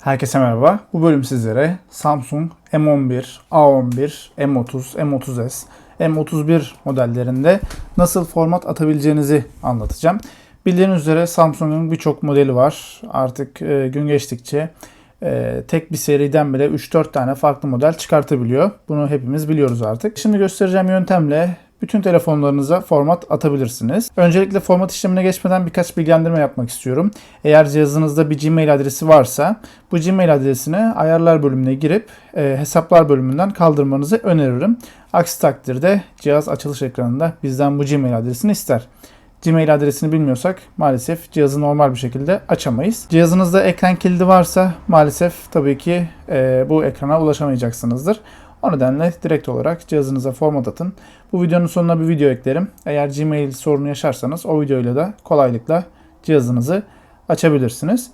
Herkese merhaba. Bu bölüm sizlere Samsung M11, A11, M30, M30s, M31 modellerinde nasıl format atabileceğinizi anlatacağım. Bildiğiniz üzere Samsung'un birçok modeli var. Artık e, gün geçtikçe e, tek bir seriden bile 3-4 tane farklı model çıkartabiliyor. Bunu hepimiz biliyoruz artık. Şimdi göstereceğim yöntemle bütün telefonlarınıza format atabilirsiniz. Öncelikle format işlemine geçmeden birkaç bilgilendirme yapmak istiyorum. Eğer cihazınızda bir Gmail adresi varsa bu Gmail adresini ayarlar bölümüne girip e, hesaplar bölümünden kaldırmanızı öneririm. Aksi takdirde cihaz açılış ekranında bizden bu Gmail adresini ister. Gmail adresini bilmiyorsak maalesef cihazı normal bir şekilde açamayız. Cihazınızda ekran kilidi varsa maalesef tabii ki e, bu ekrana ulaşamayacaksınızdır. O nedenle direkt olarak cihazınıza format atın. Bu videonun sonuna bir video eklerim. Eğer Gmail sorunu yaşarsanız o videoyla da kolaylıkla cihazınızı açabilirsiniz.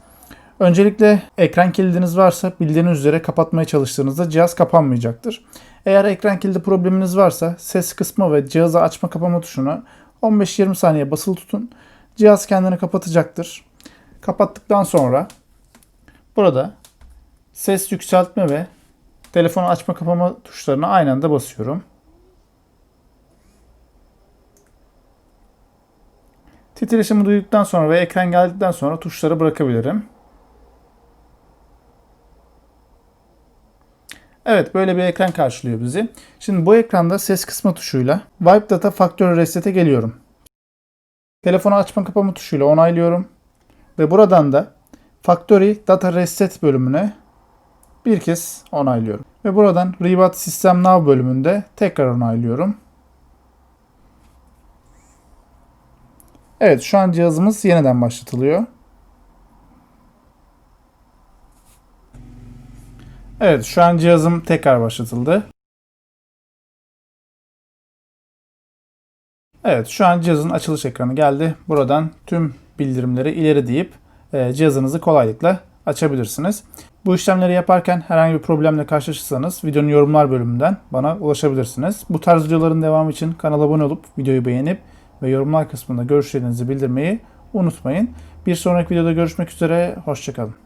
Öncelikle ekran kilidiniz varsa bildiğiniz üzere kapatmaya çalıştığınızda cihaz kapanmayacaktır. Eğer ekran kilidi probleminiz varsa ses kısmı ve cihazı açma kapama tuşunu 15-20 saniye basılı tutun. Cihaz kendini kapatacaktır. Kapattıktan sonra burada ses yükseltme ve telefonu açma kapama tuşlarına aynı anda basıyorum. Titreşimi duyduktan sonra ve ekran geldikten sonra tuşları bırakabilirim. Evet böyle bir ekran karşılıyor bizi. Şimdi bu ekranda ses kısma tuşuyla Wipe Data Factory Reset'e geliyorum. Telefonu açma kapama tuşuyla onaylıyorum. Ve buradan da Factory Data Reset bölümüne bir kez onaylıyorum. Ve buradan Reboot System Now bölümünde tekrar onaylıyorum. Evet şu an cihazımız yeniden başlatılıyor. Evet şu an cihazım tekrar başlatıldı. Evet şu an cihazın açılış ekranı geldi. Buradan tüm bildirimleri ileri deyip e, cihazınızı kolaylıkla açabilirsiniz. Bu işlemleri yaparken herhangi bir problemle karşılaşırsanız videonun yorumlar bölümünden bana ulaşabilirsiniz. Bu tarz videoların devamı için kanala abone olup videoyu beğenip ve yorumlar kısmında görüşlerinizi bildirmeyi unutmayın. Bir sonraki videoda görüşmek üzere, hoşçakalın.